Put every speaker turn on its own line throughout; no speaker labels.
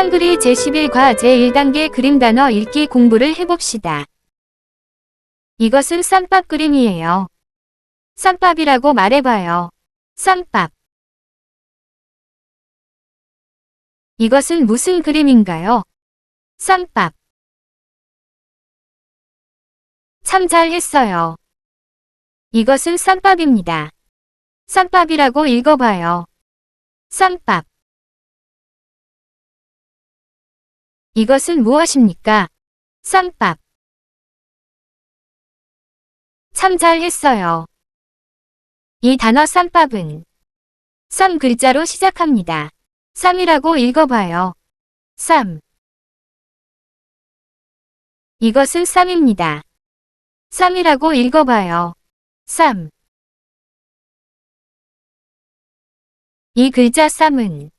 한글이 제11과 제1단계 그림 단어 읽기 공부를 해봅시다. 이것은 쌈밥 그림이에요. 쌈밥이라고 말해봐요. 쌈밥. 이것은 무슨 그림인가요? 쌈밥. 참 잘했어요. 이것은 쌈밥입니다. 쌈밥이라고 읽어봐요. 쌈밥. 이것은 무엇입니까? 쌈밥. 참 잘했어요. 이 단어 쌈밥은 쌈 글자로 시작합니다. 쌈이라고 읽어봐요. 쌈. 이것은 쌈입니다. 쌈이라고 읽어봐요. 쌈. 이 글자 쌈은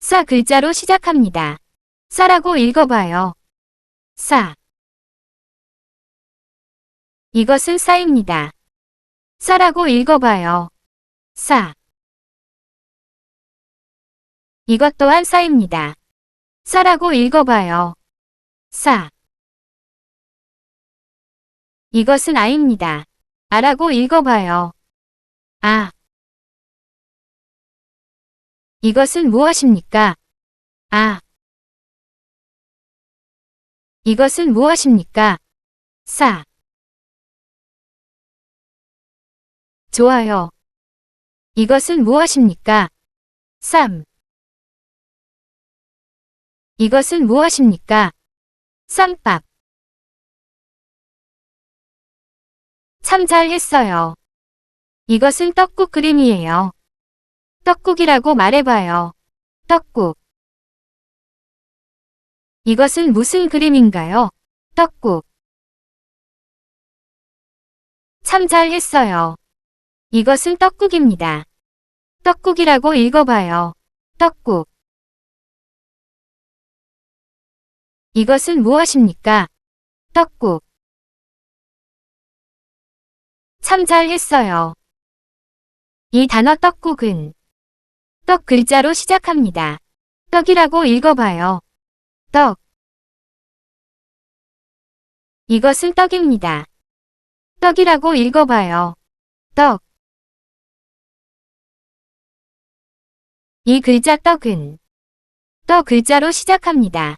싸 글자로 시작합니다. 싸라고 읽어봐요. 싸. 이것은 싸입니다. 싸라고 읽어봐요. 싸. 이것 또한 싸입니다. 싸라고 읽어봐요. 싸. 이것은 아입니다. 아라고 읽어봐요. 아. 이것은 무엇입니까? 아. 이것은 무엇입니까? 싸. 좋아요. 이것은 무엇입니까? 쌈. 이것은 무엇입니까? 쌈밥. 참 잘했어요. 이것은 떡국 그림이에요. 떡국이라고 말해봐요. 떡국. 이것은 무슨 그림인가요? 떡국. 참 잘했어요. 이것은 떡국입니다. 떡국이라고 읽어봐요. 떡국. 이것은 무엇입니까? 떡국. 참 잘했어요. 이 단어 떡국은 떡 글자로 시작합니다. 떡이라고 읽어봐요. 떡. 이것은 떡입니다. 떡이라고 읽어봐요. 떡. 이 글자 떡은 떠 글자로 시작합니다.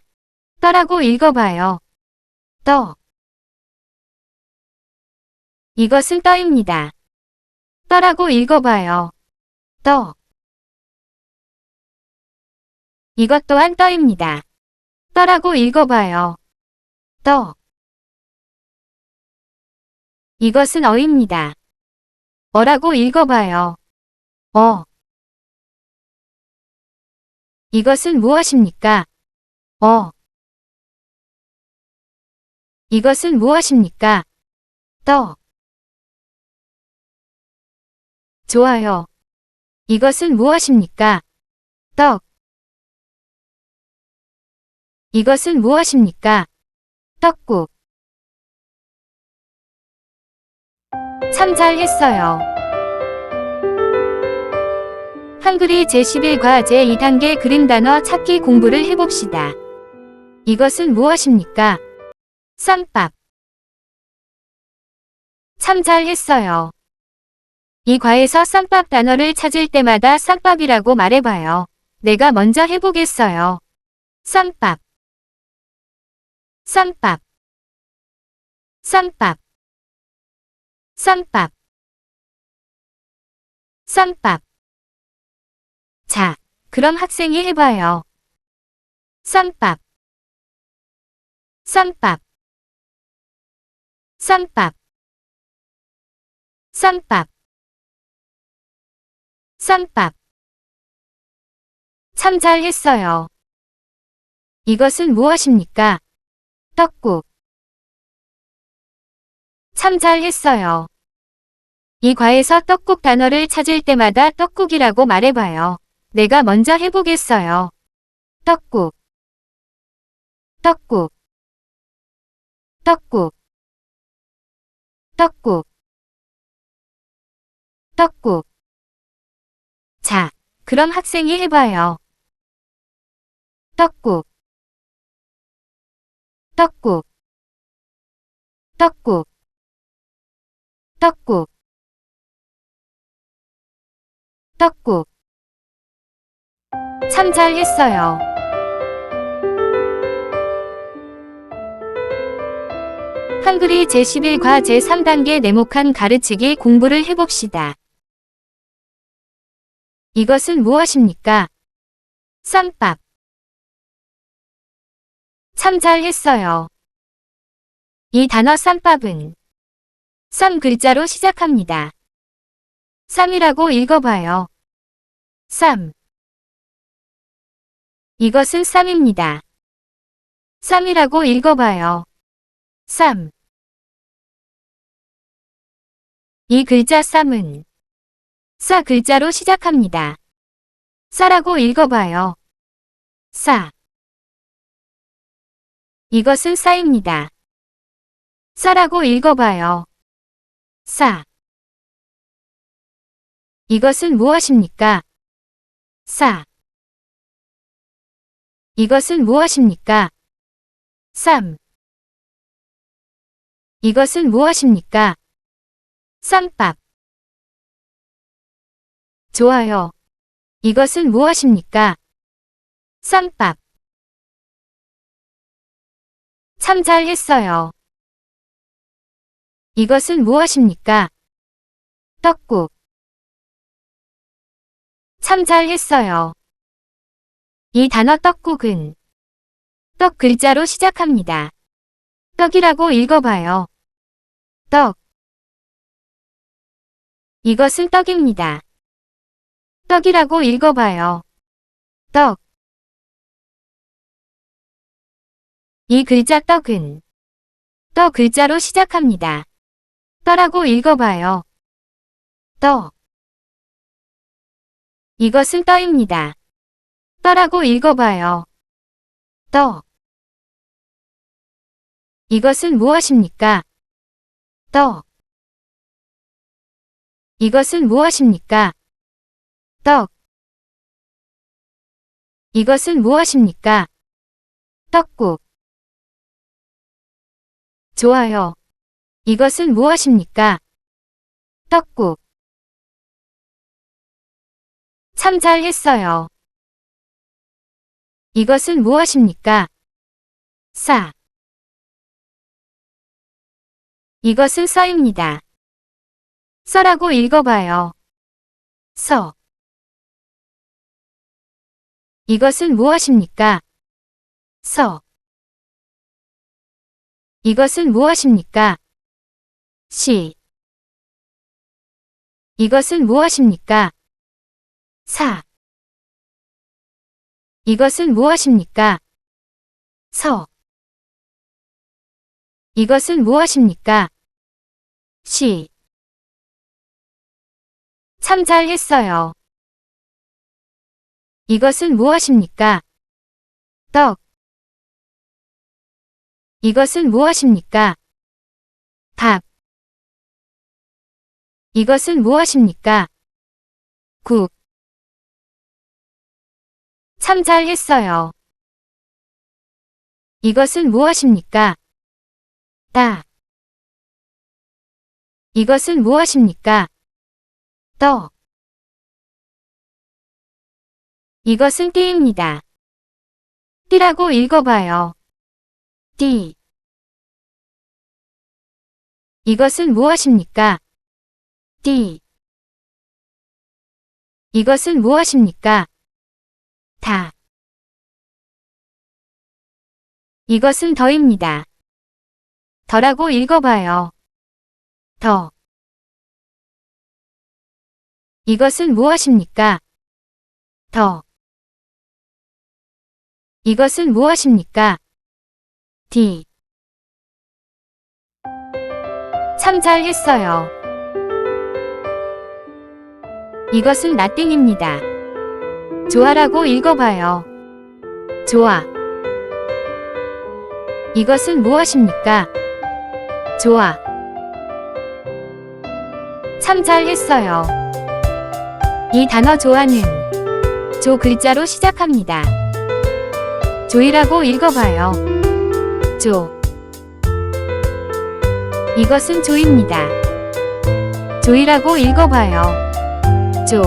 떠라고 읽어봐요. 떠. 이것은 떠입니다. 떠라고 읽어봐요. 떠. 이것 또한 떠입니다. 떠라고 읽어봐요. 떠. 이것은 어입니다. 어라고 읽어봐요. 어. 이것은 무엇입니까? 어. 이것은 무엇입니까? 떠. 좋아요. 이것은 무엇입니까? 떡. 이것은 무엇입니까? 떡국. 참 잘했어요. 한글이 제11과 제2단계 그림 단어 찾기 공부를 해봅시다. 이것은 무엇입니까? 쌈밥. 참 잘했어요. 이 과에서 쌈밥 단어를 찾을 때마다 쌈밥이라고 말해봐요. 내가 먼저 해보겠어요. 쌈밥. 쌈밥. 쌈밥. 쌈밥. 쌈밥. 자, 그럼 학생이 해봐요. 쌈밥. 쌈밥. 쌈밥. 쌈밥. 쌈밥. 참 잘했어요. 이것은 무엇입니까? 떡국. 참 잘했어요. 이 과에서 떡국 단어를 찾을 때마다 떡국이라고 말해봐요. 내가 먼저 해보겠어요. 떡국. 떡국. 떡국. 떡국. 떡국. 자, 그럼 학생이 해봐요. 떡국 떡국 떡국 떡국 떡국 참 잘했어요. 한글이 제11과 제3단계 네모칸 가르치기 공부를 해봅시다. 이것은 무엇입니까? 쌈밥. 참 잘했어요. 이 단어 쌈밥은 쌈 글자로 시작합니다. 쌈이라고 읽어봐요. 쌈. 이것은 쌈입니다. 쌈이라고 읽어봐요. 쌈. 이 글자 쌈은 싸 글자로 시작합니다. 싸라고 읽어봐요. 싸. 이것은 싸입니다. 싸라고 읽어봐요. 싸. 이것은 무엇입니까? 싸. 이것은 무엇입니까? 쌈. 이것은 무엇입니까? 쌈밥. 좋아요. 이것은 무엇입니까? 쌈밥. 참 잘했어요. 이것은 무엇입니까? 떡국. 참 잘했어요. 이 단어 떡국은 떡 글자로 시작합니다. 떡이라고 읽어봐요. 떡. 이것은 떡입니다. 떡이라고 읽어봐요. 떡. 이 글자 떡은 떠 글자로 시작합니다. 떠라고 읽어봐요. 떠. 이것은 떠입니다. 떠라고 읽어봐요. 떠. 이것은 무엇입니까? 떠. 이것은 무엇입니까? 떡. 이것은 무엇입니까? 떡국. 좋아요. 이것은 무엇입니까? 떡국. 참 잘했어요. 이것은 무엇입니까? 싸. 이것은 써입니다. 써라고 읽어봐요. 서. 이것은 무엇입니까? 서. 이것은 무엇입니까? 시. 이것은 무엇입니까? 사. 이것은 무엇입니까? 서. 이것은 무엇입니까? 시. 참 잘했어요. 이것은 무엇입니까? 떡. 이것은 무엇입니까? 밥. 이것은 무엇입니까? 국. 참 잘했어요. 이것은 무엇입니까? 따. 이것은 무엇입니까? 떠. 이것은 띠입니다. 띠라고 읽어봐요. 띠. 이것은 무엇입니까? 띠. 이것은 무엇입니까? 다. 이것은 더입니다. 더라고 읽어봐요. 더. 이것은 무엇입니까? 더. 이것은 무엇입니까? D. 참 잘했어요. 이것은 나띵입니다. 좋아라고 읽어봐요. 좋아. 이것은 무엇입니까? 좋아. 참 잘했어요. 이 단어 좋아는 조 글자로 시작합니다. 조이라고 읽어봐요. 조. 이것은 조입니다. 조이라고 읽어봐요. 조.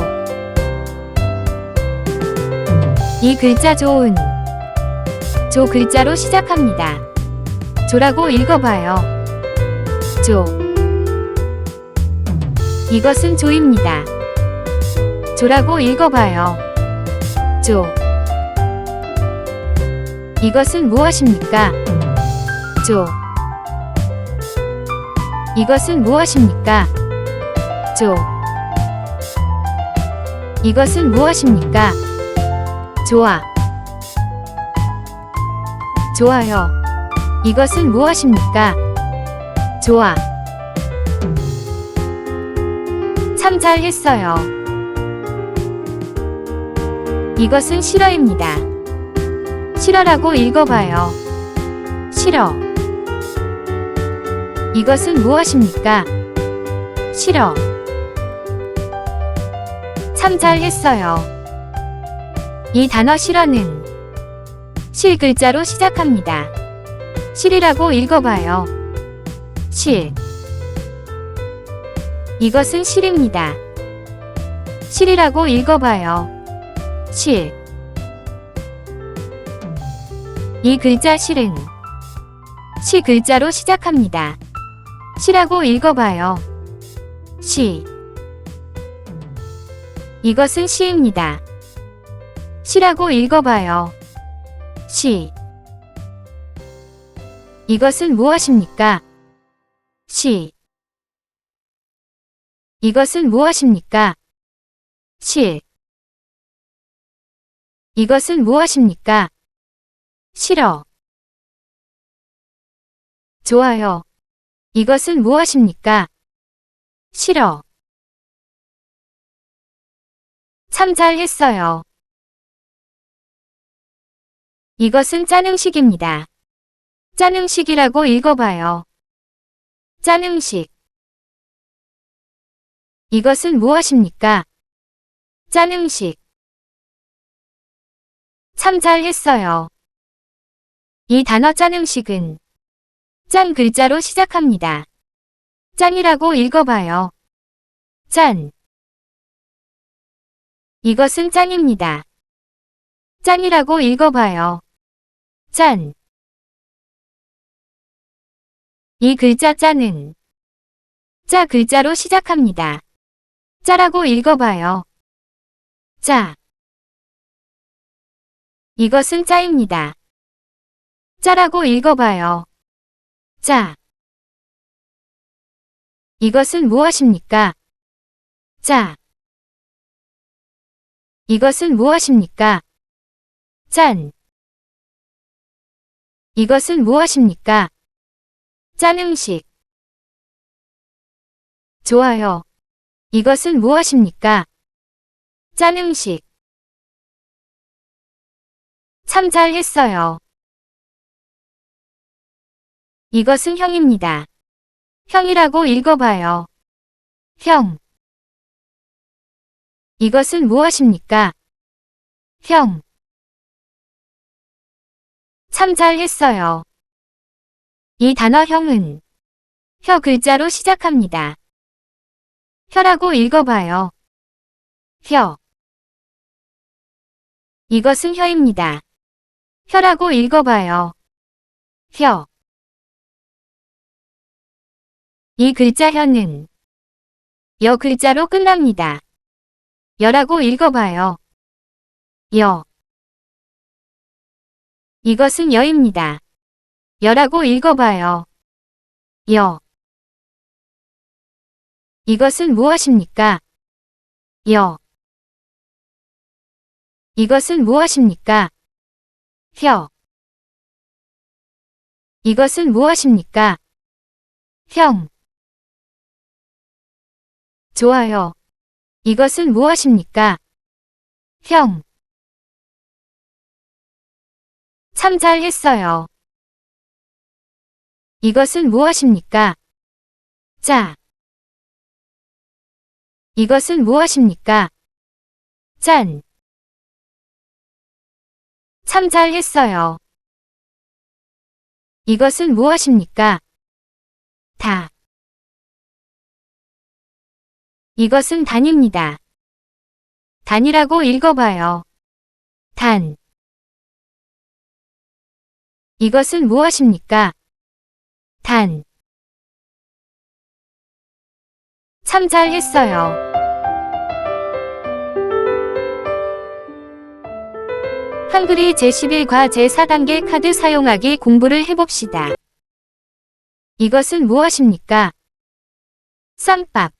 이 글자 조은. 조 글자로 시작합니다. 조라고 읽어봐요. 조. 이것은 조입니다. 조라고 읽어봐요. 조. 이것은 무엇입니까? 조. 이것은 무엇입니까? 조. 이것은 무엇입니까? 좋아. 좋아요. 이것은 무엇입니까? 좋아. 참 잘했어요. 이것은 싫어입니다. 싫어라고 읽어봐요. 싫어. 이것은 무엇입니까? 싫어. 참 잘했어요. 이 단어 싫어는 실 글자로 시작합니다. 실이라고 읽어봐요. 실. 이것은 실입니다. 실이라고 읽어봐요. 실. 이 글자 실은 시 글자로 시작합니다. 시라고 읽어봐요. 시. 이것은 시입니다. 시라고 읽어봐요. 시. 이것은 무엇입니까? 시. 이것은 무엇입니까? 실. 이것은 무엇입니까? 싫어. 좋아요. 이것은 무엇입니까? 싫어. 참 잘했어요. 이것은 짠 음식입니다. 짠 음식이라고 읽어봐요. 짠 음식. 이것은 무엇입니까? 짠 음식. 참 잘했어요. 이 단어 짠 음식은 짠 글자로 시작합니다. 짠이라고 읽어봐요. 짠. 이것은 짠입니다. 짠이라고 읽어봐요. 짠. 이 글자 짠은 짜 글자로 시작합니다. 짜라고 읽어봐요. 짜. 이것은 짜입니다. 짜라고 읽어봐요. 짜. 이것은 무엇입니까? 짜. 이것은 무엇입니까? 짠. 이것은 무엇입니까? 짠 음식. 좋아요. 이것은 무엇입니까? 짠 음식. 참 잘했어요. 이것은 형입니다. 형이라고 읽어봐요. 형. 이것은 무엇입니까? 형. 참 잘했어요. 이 단어 형은 혀 글자로 시작합니다. 혀라고 읽어봐요. 혀. 이것은 혀입니다. 혀라고 읽어봐요. 혀. 이 글자 혀는 여 글자로 끝납니다. 여라고 읽어봐요. 여. 이것은 여입니다. 여라고 읽어봐요. 여. 이것은 무엇입니까? 여. 이것은 무엇입니까? 혀. 이것은 무엇입니까? 형. 좋아요. 이것은 무엇입니까? 형. 참 잘했어요. 이것은 무엇입니까? 짜. 이것은 무엇입니까? 짠. 참 잘했어요. 이것은 무엇입니까? 다. 이것은 단입니다. 단이라고 읽어봐요. 단. 이것은 무엇입니까? 단. 참 잘했어요. 한글이 제11과 제4단계 카드 사용하기 공부를 해봅시다. 이것은 무엇입니까? 쌈밥.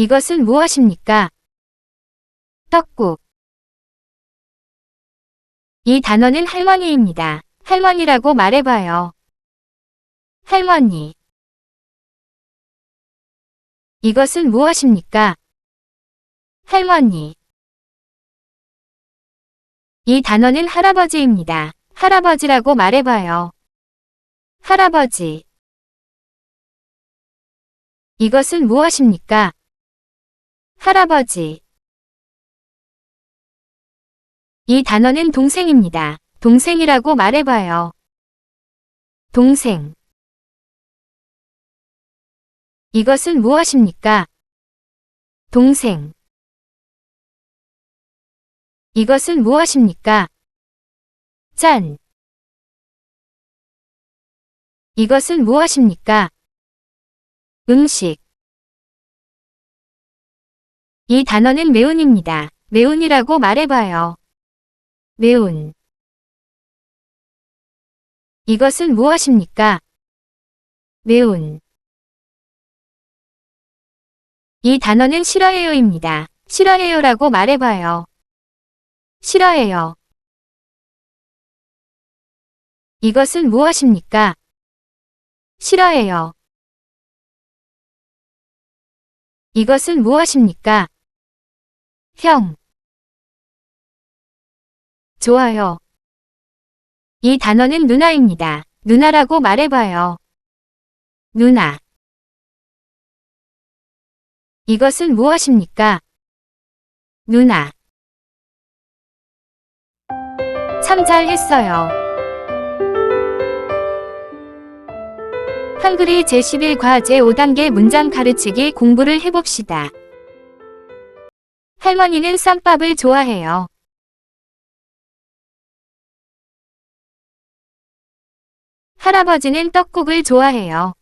이것은 무엇입니까? 떡국. 이 단어는 할머니입니다. 할머니라고 말해봐요. 할머니. 이것은 무엇입니까? 할머니. 이 단어는 할아버지입니다. 할아버지라고 말해봐요. 할아버지. 이것은 무엇입니까? 할아버지. 이 단어는 동생입니다. 동생이라고 말해봐요. 동생. 이것은 무엇입니까? 동생. 이것은 무엇입니까? 짠. 이것은 무엇입니까? 음식. 이 단어는 매운입니다. 매운이라고 말해봐요. 매운. 이것은 무엇입니까? 매운. 이 단어는 싫어해요입니다. 싫어해요라고 말해봐요. 싫어해요. 이것은 무엇입니까? 싫어해요. 이것은 무엇입니까? 형. 좋아요. 이 단어는 누나입니다. 누나라고 말해봐요. 누나. 이것은 무엇입니까? 누나. 참 잘했어요. 한글이 제11과 제5단계 문장 가르치기 공부를 해봅시다. 할머니는 쌈밥을 좋아해요. 할아버지는 떡국을 좋아해요.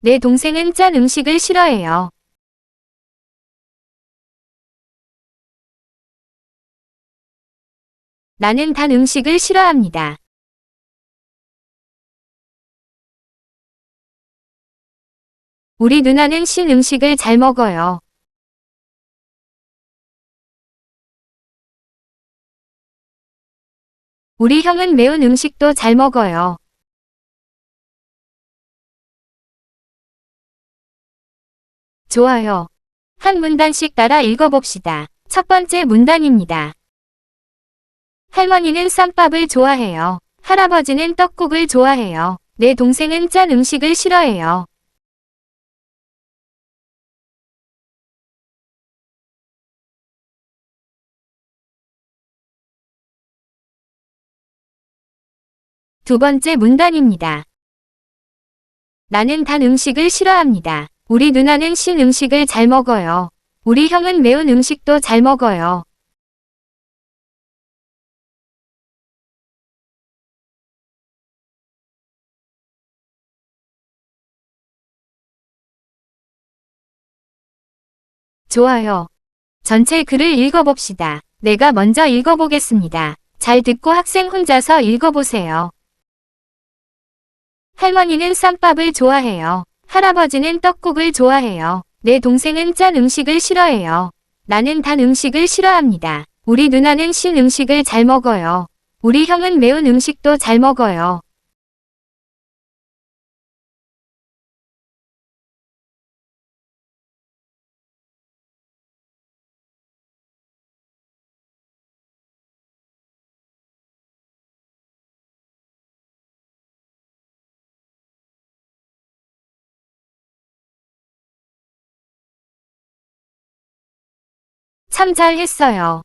내 동생은 짠 음식을 싫어해요. 나는 단 음식을 싫어합니다. 우리 누나는 신 음식을 잘 먹어요. 우리 형은 매운 음식도 잘 먹어요. 좋아요. 한 문단씩 따라 읽어봅시다. 첫 번째 문단입니다. 할머니는 쌈밥을 좋아해요. 할아버지는 떡국을 좋아해요. 내 동생은 짠 음식을 싫어해요. 두 번째 문단입니다. 나는 단 음식을 싫어합니다. 우리 누나는 신 음식을 잘 먹어요. 우리 형은 매운 음식도 잘 먹어요. 좋아요. 전체 글을 읽어봅시다. 내가 먼저 읽어보겠습니다. 잘 듣고 학생 혼자서 읽어보세요. 할머니는 쌈밥을 좋아해요. 할아버지는 떡국을 좋아해요. 내 동생은 짠 음식을 싫어해요. 나는 단 음식을 싫어합니다. 우리 누나는 신 음식을 잘 먹어요. 우리 형은 매운 음식도 잘 먹어요. 참 잘했어요.